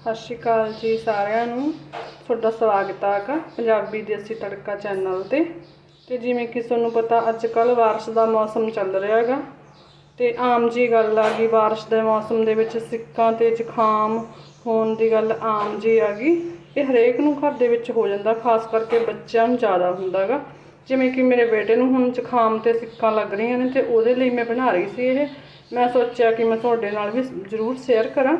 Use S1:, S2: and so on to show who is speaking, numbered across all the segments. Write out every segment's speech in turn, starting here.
S1: ਸਤਿ ਸ਼੍ਰੀ ਅਕਾਲ ਜੀ ਸਾਰਿਆਂ ਨੂੰ। ਤੁਹਾਡਾ ਸਵਾਗਤ ਹੈ ਪੰਜਾਬੀ ਦੇਸੀ ਤੜਕਾ ਚੈਨਲ ਤੇ। ਤੇ ਜਿਵੇਂ ਕਿ ਤੁਹਾਨੂੰ ਪਤਾ ਅੱਜ ਕੱਲ ਬਾਰਿਸ਼ ਦਾ ਮੌਸਮ ਚੱਲ ਰਿਹਾ ਹੈਗਾ। ਤੇ ਆਮ ਜੀ ਗੱਲ ਆ ਗਈ ਬਾਰਿਸ਼ ਦੇ ਮੌਸਮ ਦੇ ਵਿੱਚ ਸਿੱਕਾਂ ਤੇ ਜ਼ੁਕਾਮ ਹੋਣ ਦੀ ਗੱਲ ਆਮ ਜੀ ਆ ਗਈ। ਇਹ ਹਰੇਕ ਨੂੰ ਘਰ ਦੇ ਵਿੱਚ ਹੋ ਜਾਂਦਾ, ਖਾਸ ਕਰਕੇ ਬੱਚਿਆਂ ਨੂੰ ਜ਼ਿਆਦਾ ਹੁੰਦਾ ਹੈਗਾ। ਜਿਵੇਂ ਕਿ ਮੇਰੇ ਬੇਟੇ ਨੂੰ ਹੁਣ ਜ਼ੁਕਾਮ ਤੇ ਸਿੱਕਾਂ ਲੱਗ ਰਹੀਆਂ ਨੇ ਤੇ ਉਹਦੇ ਲਈ ਮੈਂ ਬਣਾ ਰਹੀ ਸੀ ਇਹ। ਮੈਂ ਸੋਚਿਆ ਕਿ ਮੈਂ ਤੁਹਾਡੇ ਨਾਲ ਵੀ ਜ਼ਰੂਰ ਸ਼ੇਅਰ ਕਰਾਂ।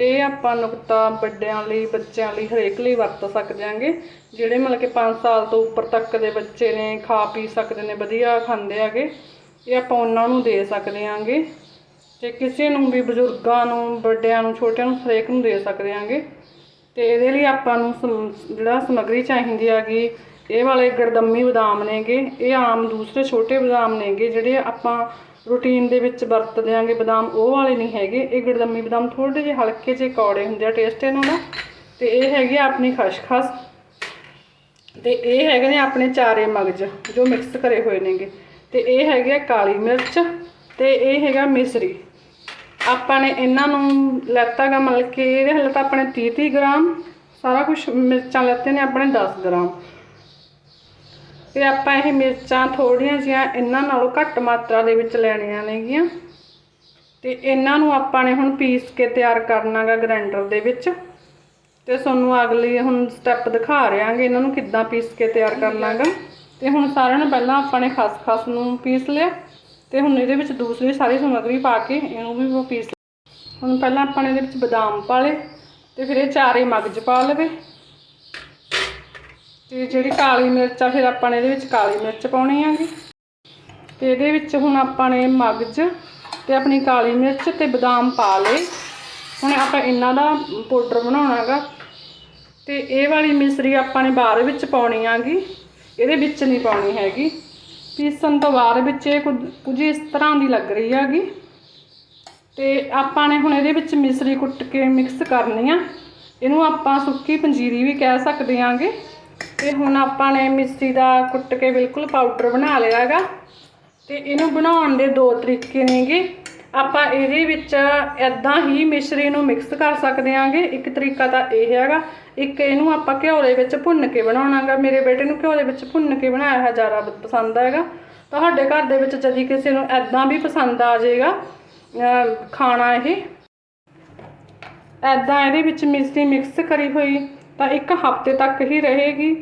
S1: ਇਹ ਆਪਾਂ ਨੁਕਤਾ ਵੱਡਿਆਂ ਲਈ, ਬੱਚਿਆਂ ਲਈ ਹਰੇਕ ਲਈ ਵਰਤ ਸਕਦੇ ਆਂਗੇ ਜਿਹੜੇ ਮਤਲਬ ਕਿ 5 ਸਾਲ ਤੋਂ ਉੱਪਰ ਤੱਕ ਦੇ ਬੱਚੇ ਨੇ, ਖਾ ਪੀ ਸਕਦੇ ਨੇ, ਵਧੀਆ ਖਾਂਦੇ ਆਗੇ ਇਹ ਆਪਾਂ ਉਹਨਾਂ ਨੂੰ ਦੇ ਸਕਦੇ ਆਂਗੇ ਤੇ ਕਿਸੇ ਨੂੰ ਵੀ, ਬਜ਼ੁਰਗਾਂ ਨੂੰ, ਵੱਡਿਆਂ ਨੂੰ, ਛੋਟਿਆਂ ਨੂੰ ਹਰੇਕ ਨੂੰ ਦੇ ਸਕਦੇ ਆਂਗੇ ਤੇ ਇਹਦੇ ਲਈ ਆਪਾਂ ਨੂੰ ਸਮ- ਜਿਹੜਾ ਸਮੱਗਰੀ ਚਾਹੀਦੀ ਹੈਗੀ, ਇਹ ਵਾਲੇ ਗਰਦੰਮੀ ਬਦਾਮ ਨੇਗੇ, ਇਹ ਆਮ ਦੂਸਰੇ ਛੋਟੇ ਬਦਾਮ ਨੇਗੇ, ਜਿਹੜੇ ਆਪਾਂ ਰੂਟੀਨ ਦੇ ਵਿੱਚ ਵਰਤਦੇ ਆਂਗੇ ਬਦਾਮ, ਉਹ ਵਾਲੇ ਨਹੀਂ ਹੈਗੇ। ਇਹ ਗੜਦੰਮੀ ਬਦਾਮ ਥੋੜੇ ਜਿਹੇ ਹਲਕੇ ਜਿਹੇ ਕੌੜੇ ਹੁੰਦੇ ਆ ਟੇਸਟ ਇਹਨਾਂ ਦਾ। ਤੇ ਇਹ ਹੈਗੇ ਆ ਆਪਣੀ ਖਸਖਸ। ਤੇ ਇਹ ਹੈਗੇ ਨੇ ਆਪਣੇ ਚਾਰੇ ਮਗਜ, ਜੋ ਮਿਕਸ ਕਰੇ ਹੋਏ ਨੇਗੇ। ਤੇ ਇਹ ਹੈਗੇ ਆ ਕਾਲੀ ਮਿਰਚ ਤੇ ਇਹ ਹੈਗਾ ਮਿਸਰੀ। ਆਪਾਂ ਨੇ ਇਹਨਾਂ ਨੂੰ ਲੈਤਾ ਗਾ, ਮਤਲਬ ਕਿ ਇਹਦੇ ਹਲੇ ਤਾਂ ਆਪਣੇ 30 30 ਗ੍ਰਾਮ। ਸਾਰਾ ਕੁਝ ਮਿਰਚਾਂ ਲੈਤੇ ਨੇ, ਆਪਣੇ 10 ਗ੍ਰਾਮ। ਤੇ ਆਪਾਂ ਇਹ ਮਿਰਚਾਂ ਥੋੜੀਆਂ ਜਿਹੀਆਂ ਇਹਨਾਂ ਨਾਲੋਂ ਘੱਟ ਮਾਤਰਾ ਦੇ ਵਿੱਚ ਲੈਣੀਆਂ ਨੇਗੀਆਂ। ਤੇ ਇਹਨਾਂ ਨੂੰ ਆਪਾਂ ਨੇ ਹੁਣ ਪੀਸ ਕੇ ਤਿਆਰ ਕਰਨਾਗਾ ਗ੍ਰਾਈਂਡਰ ਦੇ ਵਿੱਚ। ਤੇ ਤੁਹਾਨੂੰ ਅਗਲੀ ਹੁਣ ਸਟੈਪ ਦਿਖਾ ਰਿਆਂਗੇ ਇਹਨਾਂ ਨੂੰ ਕਿੱਦਾਂ ਪੀਸ ਕੇ ਤਿਆਰ ਕਰਨਾਗਾ। ਤੇ ਹੁਣ ਸਾਰਿਆਂ ਨੂੰ ਪਹਿਲਾਂ ਆਪਾਂ ਨੇ ਖਸਖਸ ਨੂੰ ਪੀਸ ਲਿਆ। ਤੇ ਹੁਣ ਇਹਦੇ ਵਿੱਚ ਦੂਸਰੀ ਸਾਰੀ ਸਮੱਗਰੀ ਪਾ ਕੇ ਇਹਨੂੰ ਵੀ ਉਹ ਪੀਸ ਲਿਆ। ਹੁਣ ਪਹਿਲਾਂ ਆਪਾਂ ਨੇ ਇਹਦੇ ਵਿੱਚ ਬਦਾਮ ਪਾ ਲਏ। ਤੇ ਫਿਰ ਇਹ ਚਾਰੇ ਮਗਜ ਪਾ ਲਵੇ। ਤੇ ਜਿਹੜੀ ਕਾਲੀ ਮਿਰਚ ਆ, ਫਿਰ ਆਪਾਂ ਨੇ ਇਹਦੇ ਵਿੱਚ ਕਾਲੀ ਮਿਰਚ ਪਾਉਣੀ ਹੈਗੀ ਤੇ ਇਹਦੇ ਵਿੱਚ ਹੁਣ ਆਪਾਂ ਨੇ ਮਗਜ ਤੇ ਆਪਣੀ ਕਾਲੀ ਮਿਰਚ ਤੇ ਬਦਾਮ ਪਾ ਲਏ। ਹੁਣ ਆਪਾਂ ਇਹਨਾਂ ਦਾ ਪਾਊਡਰ ਬਣਾਉਣਾ ਬਣਾਉਣਾਗਾ ਤੇ ਇਹ ਵਾਲੀ ਮਿਸਰੀ ਆਪਾਂ ਨੇ ਬਾਅਦ ਵਿੱਚ ਪਾਉਣੀ ਆਗੀ। ਇਹਦੇ ਵਿੱਚ ਨਹੀਂ ਪਾਉਣੀ ਹੈਗੀ। ਪੀਸਣ ਤੋਂ ਬਾਅਦ ਵਿੱਚ ਇਹ ਕੁਝ ਕੁਝ ਇਸ ਤਰ੍ਹਾਂ ਦੀ ਲੱਗ ਰਹੀ ਹੈਗੀ ਤੇ ਆਪਾਂ ਨੇ ਹੁਣ ਇਹਦੇ ਵਿੱਚ ਮਿਸਰੀ ਕੁੱਟ ਕੇ ਮਿਕਸ ਕਰਨੀ ਆ। ਇਹਨੂੰ ਆਪਾਂ ਸੁੱਕੀ ਪੰਜੀਰੀ ਵੀ ਕਹਿ ਸਕਦੇ ਆਂਗੇ। ਤੇ ਹੁਣ ਆਪਾਂ ਨੇ ਮਿੱਸੀ ਦਾ ਕੁੱਟ ਕੇ ਬਿਲਕੁਲ ਪਾਊਡਰ ਬਣਾ ਲਿਆ ਹੈਗਾ। ਤੇ ਇਹਨੂੰ ਬਣਾਉਣ ਦੇ ਦੋ ਤਰੀਕੇ ਨੇਗੇ। ਆਪਾਂ ਇਹਦੇ ਵਿੱਚ ਐਦਾਂ ਹੀ ਮਿਸ਼ਰੀ ਨੂੰ ਮਿਕਸ ਕਰ ਸਕਦੇ ਆਂਗੇ। ਇੱਕ ਤਰੀਕਾ ਤਾਂ ਇਹ ਹੈਗਾ, ਇੱਕ ਇਹਨੂੰ ਆਪਾਂ ਘਿਓ ਦੇ ਵਿੱਚ ਭੁੰਨ ਕੇ ਬਣਾਉਣਾਗਾ ਮੇਰੇ ਬੇਟੇ ਨੂੰ ਘਿਓ ਦੇ ਵਿੱਚ ਭੁੰਨ ਕੇ ਬਣਾਇਆ ਹੈ ਜ਼ਿਆਦਾ ਪਸੰਦ ਹੈਗਾ। ਤੁਹਾਡੇ ਘਰ ਦੇ ਵਿੱਚ ਜਦੀ ਕਿਸੇ ਨੂੰ ਐਦਾਂ ਵੀ ਪਸੰਦ ਆ ਜਾਏਗਾ ਖਾਣਾ ਇਹ। ਐਦਾਂ ਇਹਦੇ ਵਿੱਚ ਮਿਸਰੀ ਮਿਕਸ ਕਰੀ ਹੋਈ। ਤਾਂ ਇੱਕ ਹਫ਼ਤੇ ਤੱਕ ਹੀ ਰਹੇਗੀ।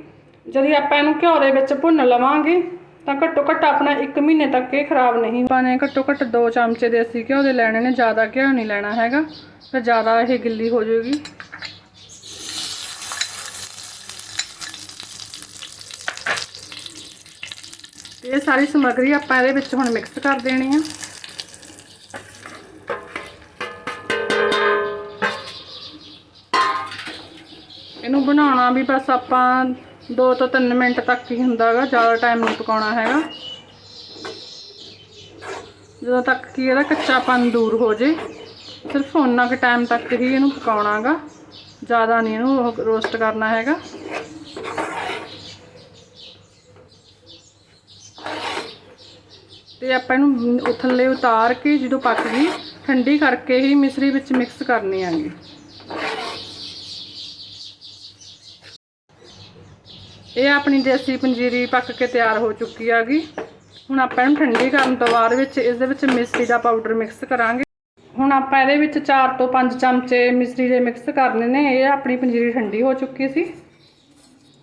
S1: ਜਦੋਂ ਆਪਾਂ ਇਹਨੂੰ ਘਿਓ ਦੇ ਵਿੱਚ ਭੁੰਨ ਲਵਾਂਗੇ, ਤਾਂ ਘੱਟੋ ਘੱਟ ਆਪਣਾ 1 ਮਹੀਨੇ ਤੱਕ ਇਹ ਖਰਾਬ ਨਹੀਂ ਆਪਾਂ ਨੇ ਘੱਟੋ ਘੱਟ 2 ਚਮਚੇ ਦੇਸੀ ਘਿਓ ਦੇ ਲੈਣੇ ਨੇ, ਜ਼ਿਆਦਾ ਘਿਓ ਨਹੀਂ ਲੈਣਾ ਹੈਗਾ, ਫਿਰ ਜ਼ਿਆਦਾ ਇਹ ਗਿੱਲੀ ਹੋ ਜਾਏਗੀ। ਇਹ ਸਾਰੀ ਸਮੱਗਰੀ ਆਪਾਂ ਇਹਦੇ ਵਿੱਚ ਹੁਣ ਮਿਕਸ ਕਰ ਦੇਣੀ ਆ। ਇਹਨੂੰ ਬਣਾਉਣਾ ਵੀ ਬਸ ਆਪਾਂ 2 ਤੋਂ 3 ਮਿੰਟ ਤੱਕ ਹੀ ਹੁੰਦਾ ਹੈਗਾ ਜ਼ਿਆਦਾ ਟਾਈਮ ਨਹੀਂ ਪਕਾਉਣਾ ਹੈਗਾ। ਜਦੋਂ ਤੱਕ ਕਿ ਇਹਦਾ ਕੱਚਾਪਨ ਦੂਰ ਹੋ ਜੇ, ਸਿਰਫ ਉਹਨਾਂ ਕੁ ਟਾਈਮ ਤੱਕ ਹੀ ਇਹਨੂੰ ਪਕਾਉਣਾ ਹੈਗਾ ਜ਼ਿਆਦਾ ਨਹੀਂ ਇਹਨੂੰ ਰੋਸਟ ਕਰਨਾ ਹੈਗਾ। ਤੇ ਆਪਾਂ ਇਹਨੂੰ ਉਹ ਥੱਲੇ ਉਤਾਰ ਕੇ ਜਦੋਂ ਪੱਕ ਗਈ, ਠੰਡੀ ਕਰਕੇ ਹੀ ਮਿਸਰੀ ਵਿੱਚ ਮਿਕਸ ਕਰਨੀ ਆਂਗੀ ਇਹ ਆਪਣੀ ਦੇਸੀ ਪੰਜੀਰੀ ਪੱਕ ਕੇ ਤਿਆਰ ਹੋ ਚੁੱਕੀ ਹੈਗੀ ਹੁਣ ਆਪਾਂ ਇਹਨੂੰ ਠੰਡੀ ਕਰਨ ਤੋਂ ਬਾਅਦ ਵਿੱਚ ਇਸ ਦੇ ਵਿੱਚ ਮਿਸਰੀ ਦਾ ਪਾਊਡਰ ਮਿਕਸ ਕਰਾਂਗੇ। ਹੁਣ ਆਪਾਂ ਇਹਦੇ ਵਿੱਚ 4 ਤੋਂ 5 ਚਮਚੇ ਮਿਸਰੀ ਦੇ ਮਿਕਸ ਕਰਨੇ ਨੇ। ਇਹ ਆਪਣੀ ਪੰਜੀਰੀ ਠੰਡੀ ਹੋ ਚੁੱਕੀ ਸੀ।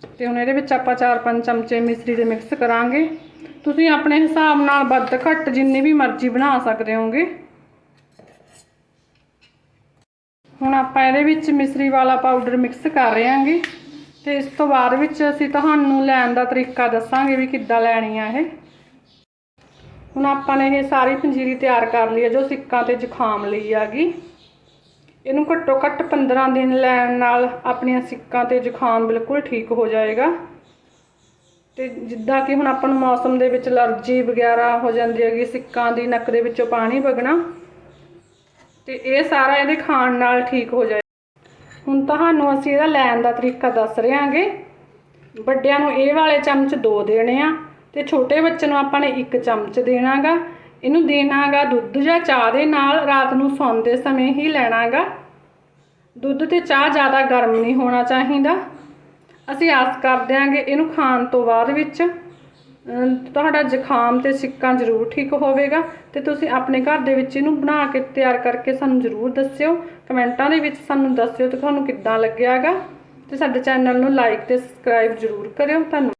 S1: ਤੇ ਹੁਣ ਇਹਦੇ ਵਿੱਚ ਆਪਾਂ 4-5 ਚਮਚੇ ਮਿਸਰੀ ਦੇ ਮਿਕਸ ਕਰਾਂਗੇ। ਤੁਸੀਂ ਆਪਣੇ ਹਿਸਾਬ ਨਾਲ ਵੱਧ ਘੱਟ ਜਿੰਨੀ ਵੀ ਮਰਜ਼ੀ ਬਣਾ ਸਕਦੇ ਹੋਗੇ। ਹੁਣ ਆਪਾਂ ਇਹਦੇ ਵਿੱਚ ਮਿਸਰੀ ਵਾਲਾ ਪਾਊਡਰ ਮਿਕਸ ਕਰ ਰਹੇ ਹਾਂਗੇ ਤੇ ਇਸ ਤੋਂ ਬਾਅਦ ਵਿੱਚ ਅਸੀਂ ਤੁਹਾਨੂੰ ਲੈਣ ਦਾ ਤਰੀਕਾ ਦੱਸਾਂਗੇ ਵੀ ਕਿੱਦਾਂ ਲੈਣੀ ਆ ਇਹ। ਹੁਣ ਆਪਾਂ ਨੇ ਇਹ ਸਾਰੀ ਪੰਜੀਰੀ ਤਿਆਰ ਕਰ ਲਈ ਹੈ ਜੋ ਸਿੱਕਾਂ ਤੇ ਜ਼ੁਕਾਮ ਲਈ ਆਗੀ। ਇਹਨੂੰ ਘੱਟੋ ਘੱਟ 15 ਦਿਨ ਲੈਣ ਨਾਲ ਆਪਣੀਆਂ ਸਿੱਕਾਂ ਤੇ ਜ਼ੁਕਾਮ ਬਿਲਕੁਲ ਠੀਕ ਹੋ ਜਾਏਗਾ। ਤੇ ਜਿੱਦਾਂ ਕਿ ਹੁਣ ਆਪਾਂ ਨੂੰ ਮੌਸਮ ਦੇ ਵਿੱਚ ਅਲਰਜੀ ਵਗੈਰਾ ਹੋ ਜਾਂਦੀ ਹੈਗੀ, ਸਿੱਕਾਂ ਦੀ ਨੱਕ ਦੇ ਵਿੱਚੋਂ ਪਾਣੀ ਵਗਣਾ। ਤੇ ਇਹ ਸਾਰਾ ਇਹਦੇ ਖਾਣ ਨਾਲ ਠੀਕ ਹੋ ਜਾਏ ਹੁਣ ਤੁਹਾਨੂੰ ਅਸੀਂ ਇਹਦਾ ਲੈਣ ਦਾ ਤਰੀਕਾ ਦੱਸ ਰਹੇ ਹਾਂਗੇ ਵੱਡਿਆਂ ਨੂੰ ਇਹ ਵਾਲੇ ਚਮਚ ਦੋ ਦੇਣੇ ਆ ਤੇ ਛੋਟੇ ਬੱਚੇ ਨੂੰ ਆਪਾਂ ਨੇ ਇੱਕ ਚਮਚ ਦੇਣਾਗਾ। ਇਹਨੂੰ ਦੇਣਾਗਾ ਦੁੱਧ ਜਾਂ ਚਾਹ ਦੇ ਨਾਲ, ਰਾਤ ਨੂੰ ਸੌਂਦੇ ਸਮੇਂ ਹੀ ਲੈਣਾਗਾ। ਦੁੱਧ ਤੇ ਚਾਹ ਜ਼ਿਆਦਾ ਗਰਮ ਨਹੀਂ ਹੋਣਾ ਚਾਹੀਦਾ। ਅਸੀਂ ਆਸ ਕਰਦੇ ਹਾਂਗੇ ਇਹਨੂੰ ਖਾਣ ਤੋਂ ਬਾਅਦ ਵਿੱਚ। ਤੁਹਾਡਾ ਜ਼ੁਕਾਮ ਤੇ ਸਿੱਕਾ ਜ਼ਰੂਰ ਠੀਕ ਹੋਵੇਗਾ ਤੇ ਤੁਸੀਂ ਆਪਣੇ ਘਰ ਦੇ ਵਿੱਚ ਇਹਨੂੰ ਬਣਾ ਕੇ ਤਿਆਰ ਕਰਕੇ ਸਾਨੂੰ ਜ਼ਰੂਰ ਦੱਸਿਓ। ਕਮੈਂਟਾਂ ਦੇ ਵਿੱਚ ਸਾਨੂੰ ਦੱਸਿਓ ਤੇ ਤੁਹਾਨੂੰ ਕਿੱਦਾਂ ਲੱਗਿਆਗਾ। ਤੇ ਸਾਡੇ ਚੈਨਲ ਨੂੰ ਲਾਈਕ ਤੇ ਸਬਸਕ੍ਰਾਈਬ ਜ਼ਰੂਰ ਕਰਿਓ। ਧੰਨਵਾਦ।